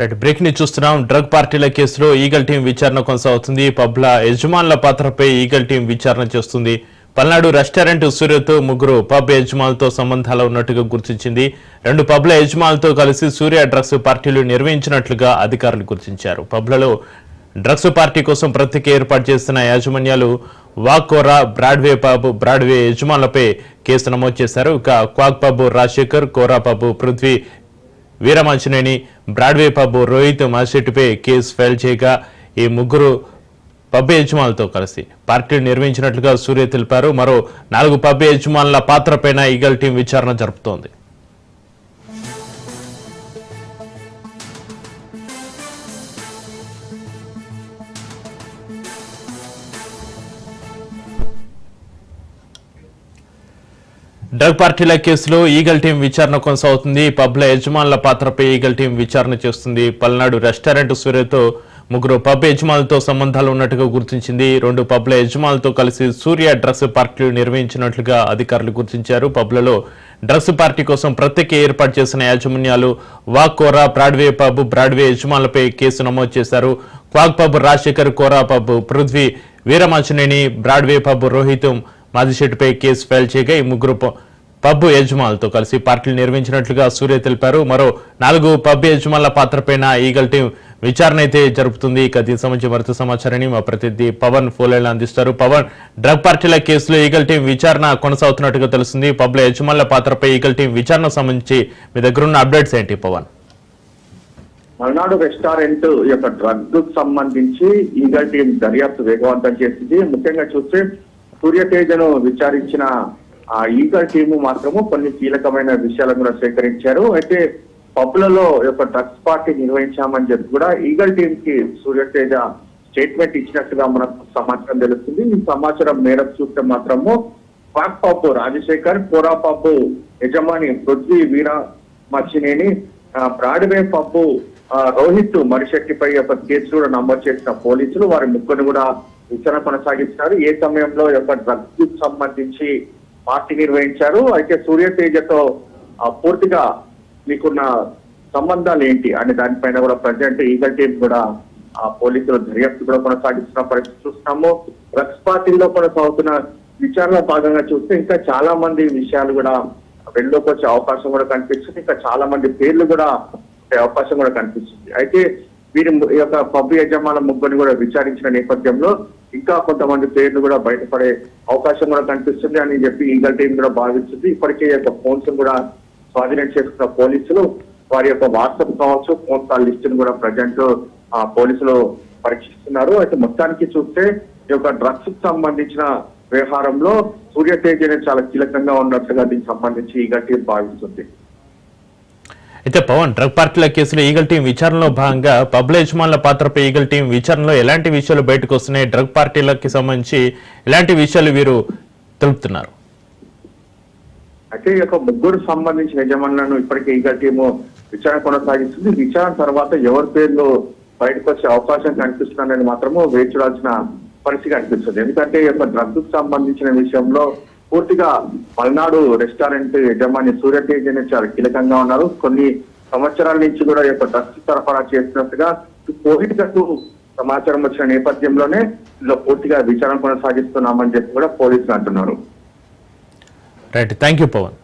Right బ్రేక్ని చూస్తున్నాం. Drug పార్టీల కేసులో ఈగల్ టీం విచారణ కొనసాగుతుంది. పబ్ల యజమానుల పాత్రపై ఈగల్ టీం విచారణ చేస్తుంది. పల్నాడు రెస్టారెంట్ సూర్యతో ముగ్గురు పబ్ యజమానులతో సంబంధాలు ఉన్నట్టుగా గుర్తించింది. రెండు పబ్ల యజమానులతో కలిసి సూర్య డ్రగ్స్ పార్టీలు నిర్వహించినట్లుగా అధికారులు గుర్తించారు. పబ్లలో డ్రగ్స్ పార్టీ కోసం ప్రత్యేక ఏర్పాటు చేస్తున్న యాజమాన్యాలు వాకోరా బ్రాడ్వే పబ్ బ్రాడ్వే యజమానులపై కేసు నమోదు చేశారు. ఇక quack pub Rajasekhar Kora pub Prithvi Veeramanjaneni Broadway pub Rohit మాసెట్టిపై case file చేయగా ఈ ముగ్గురు పబ్ యజమానులతో కలిసి. పార్టీలు నిర్వహించినట్లుగా సూర్య తెలిపారు. మరో నాలుగు పబ్ యజమానుల పాత్రపైన ఈగల్ టీం విచారణ జరుపుతోంది. డ్రగ్ పార్టీల కేసులో ఈగల్ టీం విచారణ కొనసాగుతుంది. పబ్ల యజమానుల పాత్రపై ఈగల్ టీం విచారణ చేస్తుంది. పల్నాడు రెస్టారెంట్ సూర్యతో ముగ్గురు పబ్ యజమానులతో సంబంధాలు ఉన్నట్టుగా గుర్తించింది. రెండు పబ్ల యజమానులతో కలిసి సూర్య డ్రగ్స్ పార్టీలు నిర్వహించినట్లుగా అధికారులు గుర్తించారు. పబ్లలో డ్రగ్స్ పార్టీ కోసం ప్రత్యేక ఏర్పాటు చేసిన యాజమాన్యాలు వాక్ కోరా బ్రాడ్వే పబ్ బ్రాడ్వే యజమానులపై కేసు నమోదు చేశారు. Quack pub Rajasekhar Kora pub Prithvi Veeramachaneni Broadway pub Rohit మాదిశెట్టిపై case file చేయగా ఈ ముగ్గురు పబ్ యజమానులతో కలిసి పార్టీలు నిర్వహించినట్లుగా సూర్య తెలిపారు. మరో నాలుగు పబ్ యజమానుల పాత్రపైన ఈగల్ టీం విచారణ అయితే జరుపుతుంది. ఇక దీనికి సంబంధించి మరింత సమాచారాన్ని మా ప్రతినిధి పవన్ ఫోలేలు అందిస్తారు. పవన్ డ్రగ్ పార్టీల కేసులో ఈగల్ టీం విచారణ కొనసాగుతున్నట్టుగా తెలుస్తుంది. పబ్ల యజమానుల పాత్రపై ఈగల్ టీం విచారణ సంబంధించి మీ దగ్గర ఉన్న అప్డేట్స్ ఏంటి పవన్? మల్నాడు రెస్టారెంట్ యొక్క డ్రగ్ సంబంధించి ఈగల్ టీం దర్యాప్తు వేగవంతం చేసింది. ముఖ్యంగా చూస్తే సూర్యతేజను విచారించిన ఆ ఈగల్ టీము మాత్రము కొన్ని కీలకమైన విషయాలను కూడా సేకరించారు. అయితే పబ్లలో యొక్క డ్రగ్స్ పార్టీ నిర్వహించామని చెప్పి కూడా ఈగల్ టీమ్కి సూర్యతేజ స్టేట్మెంట్ ఇచ్చినట్టుగా మనకు సమాచారం తెలుస్తుంది. ఈ సమాచారం మేరకు చూస్తే మాత్రము పాక్ పబ్బు రాజశేఖర్ కోరా పబ్బు యజమాని పృథ్వీ వీర మర్చినేని బ్రాడ్వే పబ్బు రోహిత్ మరిశెట్టిపై ఒక కేసు కూడా నమోదు చేసిన పోలీసులు వారి ముగ్గురు కూడా విచారణ కొనసాగిస్తున్నారు. ఏ సమయంలో యొక్క డ్రగ్స్ సంబంధించి పార్టీ నిర్వహించారు. అయితే సూర్యతేజతో ఆ, పూర్తిగా మీకున్న సంబంధాలు ఏంటి? అనే దానిపైన కూడా ప్రజెంట్ ఈగల్ టీం కూడా ఆ పోలీసులు దర్యాప్తు కూడా కొనసాగిస్తున్న పరిస్థితి చూస్తున్నాము. డ్రగ్స్ పార్టీలో కొనసాగుతున్న విచారణలో భాగంగా చూస్తే ఇంకా చాలా మంది విషయాలు కూడా వెలుగులోకి వచ్చే అవకాశం కూడా కనిపిస్తుంది. ఇంకా చాలా మంది పేర్లు కూడా అవకాశం కూడా కనిపిస్తుంది. అయితే వీరి ము- ఈ యొక్క పబ్ యజమానుల ముగ్గురిని కూడా విచారించిన నేపథ్యంలో ఇంకా కొంతమంది పేర్లు కూడా బయటపడే అవకాశం కూడా కనిపిస్తుంది అని చెప్పి ఈగల్ టీం కూడా భావిస్తుంది. ఇప్పటికే యొక్క ఫోన్స్ కూడా స్వాధీనం చేసుకున్న పోలీసులు వారి యొక్క వాట్సాప్ కావచ్చు ఫోన్ కాల్ లిస్ట్ కూడా ప్రజెంట్ ఆ పోలీసులు పరీక్షిస్తున్నారు. అయితే మొత్తానికి చూస్తే ఈ యొక్క డ్రగ్స్కు సంబంధించిన వ్యవహారంలో సూర్యతేజ్ అనేది చాలా కీలకంగా ఉన్నట్లుగా దీనికి సంబంధించి ఈగల్ టీం భావిస్తుంది. అయితే పవన్ డ్రగ్ పార్టీల కేసులో ఈగల్ టీం విచారణలో భాగంగా పబ్ల యజమానుల పాత్రపై ఈగల్ టీం విచారణలో ఎలాంటి విషయాలు బయటకు వస్తున్నాయి డ్రగ్ పార్టీలకి సంబంధించి ఎలాంటి విషయాలు వీరు తెలుపుతున్నారు? అయితే ఈ యొక్క ముగ్గురు సంబంధించిన యజమానులను ఇప్పటికే ఈగల్ టీము విచారణ కొనసాగిస్తుంది. విచారణ తర్వాత ఎవరి పేర్లు బయటకు వచ్చే అవకాశం కనిపిస్తుందనేది మాత్రము వేచి చూడాల్సిన పరిస్థితి కనిపిస్తుంది. ఎందుకంటే ఈ యొక్క డ్రగ్స్ సంబంధించిన విషయంలో పూర్తిగా పల్నాడు రెస్టారెంట్ యజమాని సూర్యతేజ్ అనేది చాలా కీలకంగా ఉన్నారు. కొన్ని సంవత్సరాల నుంచి కూడా యొక్క డ్రగ్స్ సరఫరా చేసినట్టుగా కోవిడ్ గట్టు సమాచారం వచ్చిన నేపథ్యంలోనే ఇందులో పూర్తిగా విచారణ కొనసాగిస్తున్నామని చెప్పి కూడా పోలీసులు అంటున్నారు. Right thank you Pawan